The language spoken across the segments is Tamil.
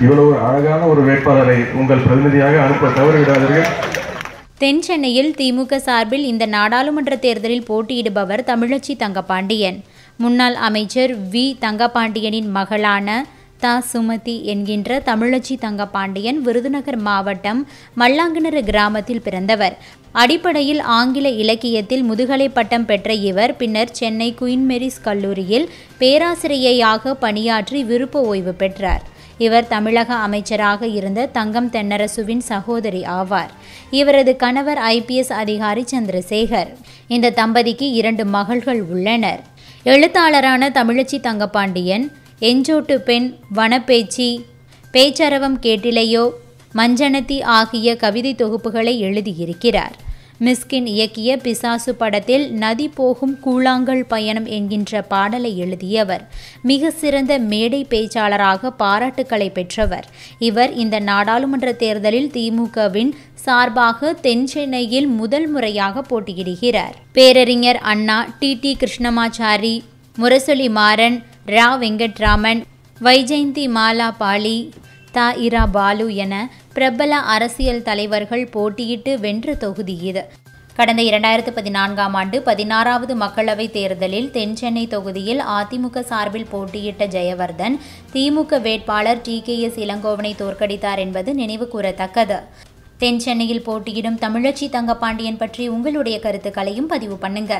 இவ்வளவு அழகான ஒரு வேட்பாளரை உங்கள் பிரதிநிதியாக அனுப்ப தவறிவிடாதீர்கள். தென் சென்னையில் திமுக சார்பில் இந்த நாடாளுமன்ற தேர்தலில் போட்டியிடுபவர் தமிழச்சி தங்கபாண்டியன் முன்னாள் அமைச்சர் வி. தங்கபாண்டியனின் மகளான த. சுமதி என்கின்ற தமிழச்சி தங்கபாண்டியன் விருதுநகர் மாவட்டம் மல்லாங்கிணறு கிராமத்தில் பிறந்தவர். அடிப்படையில் ஆங்கில இலக்கியத்தில் முதுகலை பட்டம் பெற்ற இவர் பின்னர் சென்னை குயின்மெரிஸ் கல்லூரியில் பேராசிரியையாக பணியாற்றி விருப்ப ஓய்வு பெற்றார். இவர் தமிழக அமைச்சராக இருந்த தங்கம் தென்னரசுவின் சகோதரி ஆவார். இவரது கணவர் ஐபிஎஸ் அதிகாரி சந்திரசேகர். இந்த தம்பதிக்கு இரண்டு மகள்கள் உள்ளனர். எழுத்தாளரான தமிழச்சி தங்கபாண்டியன் எஞ்சோட்டு பெண் வனப்பேச்சி பேச்சரவம் கேட்டிலையோ மஞ்சனத்தி ஆகிய கவிதை தொகுப்புகளை எழுதியிருக்கிறார். மிஸ்கின் இயக்கிய பிசாசு படத்தில் நதி போகும் கூழாங்கல் பயணம் என்கின்ற பாடலை எழுதியவர். மிக சிறந்த மேடை பேச்சாளராக பாராட்டுக்களை பெற்றவர். இவர் இந்த நாடாளுமன்ற தேர்தலில் திமுகவின் சார்பாக தென் சென்னையில் முதல் முறையாக போட்டியிடுகிறார். பேரறிஞர் அண்ணா டி. டி. கிருஷ்ணமாச்சாரி முரசொலி மாறன் ரா. வெங்கட்ராமன் வைஜெயந்தி மாலா பாலி த. இரா. பாலு என பிரபல அரசியல் தலைவர்கள் போட்டியிட்டு வென்ற தொகுதி இது. கடந்த இரண்டாயிரத்து பதினான்காம் ஆண்டு பதினாறாவது மக்களவைத் தேர்தலில் தென் சென்னை தொகுதியில் அதிமுக சார்பில் போட்டியிட்ட ஜெயவர்தன் திமுக வேட்பாளர் டி கே எஸ் இளங்கோவனை தோற்கடித்தார் என்பது நினைவு கூறத்தக்கது. தென் சென்னையில் போட்டியிடும் தமிழச்சி தங்கபாண்டியன் பற்றி உங்களுடைய கருத்துக்களையும் பதிவு பண்ணுங்க.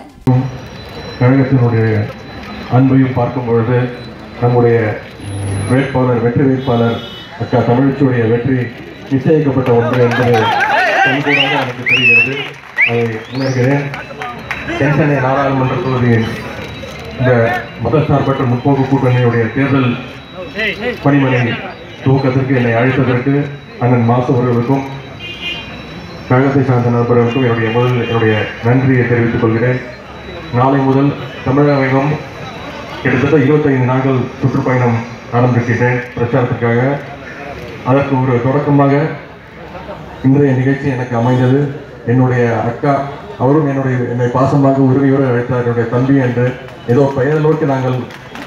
அன்பையும் பார்க்கும் பொழுது நம்முடைய வேட்பாளர் வெற்றி வேட்பாளர் தமிழச்சியுடைய வெற்றி நிச்சயிக்கப்பட்ட ஒன்று என்பது கண்கூடாக எனக்கு தெரிகிறது. அதை உணர்கிறேன். தென்சென்னை நாடாளுமன்ற தொகுதியின் இந்த மதசார்பற்ற முற்போக்கு கூட்டணியுடைய தேர்தல் பணிமனை துவக்கத்திற்கு என்னை அழைத்ததற்கு அண்ணன் மாசு அவர்களுக்கும் கழகத்தை சார்ந்த நண்பர்களுக்கும் என்னுடைய முதல் என்னுடைய நன்றியை தெரிவித்துக் கொள்கிறேன். நாளை முதல் தமிழகம் கிட்டத்தட்ட இருபத்தைந்து நாட்கள் சுற்றுப்பயணம் ஆரம்பிக்கிறேன் பிரச்சாரத்திற்காக அதற்கு ஒரு தொடக்கமாக இன்றைய நிகழ்ச்சி எனக்கு அமைந்தது. என்னுடைய அக்கா அவரும் என்னுடைய என்னை பாசமாக உரிமையோடு அழைத்தார். என்னுடைய தம்பி என்று ஏதோ பெயரளவுக்கு நோக்கி நாங்கள்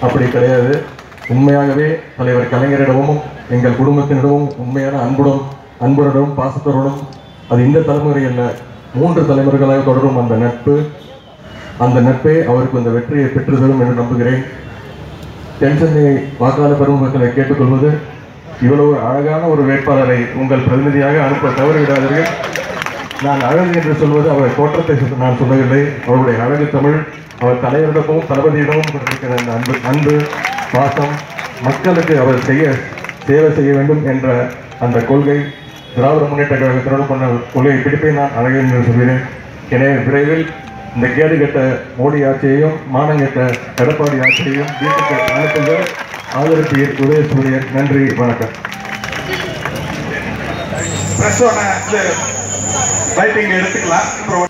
அப்படி கிடையாது. உண்மையாகவே தலைவர் கலைஞரிடமும் எங்கள் குடும்பத்தினிடமும் உண்மையான அன்புடன் அன்புடனும் பாசத்தோடும் அது இந்த தலைமுறை அல்ல மூன்று தலைமுறைகளாக தொடரும் அந்த நட்பு. அந்த நட்பே அவருக்கு இந்த வெற்றியை பெற்று தரும் என்று நம்புகிறேன். தென்சென்னை வாக்காளர் பெருமக்களை கேட்டுக்கொள்வது இவ்வளவு அழகான ஒரு வேட்பாளரை உங்கள் பிரதிநிதியாக அனுப்ப தவறிவிடாதீர்கள். நான் அழகு என்று சொல்வது அவர் தோற்றத்தை நான் சொல்லவில்லை. அவருடைய அழகு தமிழ் அவர் தலைவரிடமும் தளபதியிடமும் கொண்டிருக்கிற அந்த அன்பு அன்பு பாசம் மக்களுக்கு அவர் செய்ய சேவை செய்ய வேண்டும் என்ற அந்த கொள்கை திராவிட முன்னேற்ற கழகத்தினோடு பண்ண கொள்கை பிடிப்பை நான் அழகு என்று சொல்கிறேன். எனவே விரைவில் இந்த கேடு மோடி ஆட்சியையும் மானங்கட்ட எடப்பாடி ஆட்சியையும் வீட்டுக்கு அனுப்புங்கள் ஆதரவு உதயசூரியன் நன்றி வணக்கம். பிரஸோட ரைட்டிங் uh, எடுத்துக்கலாம். அப்புறம்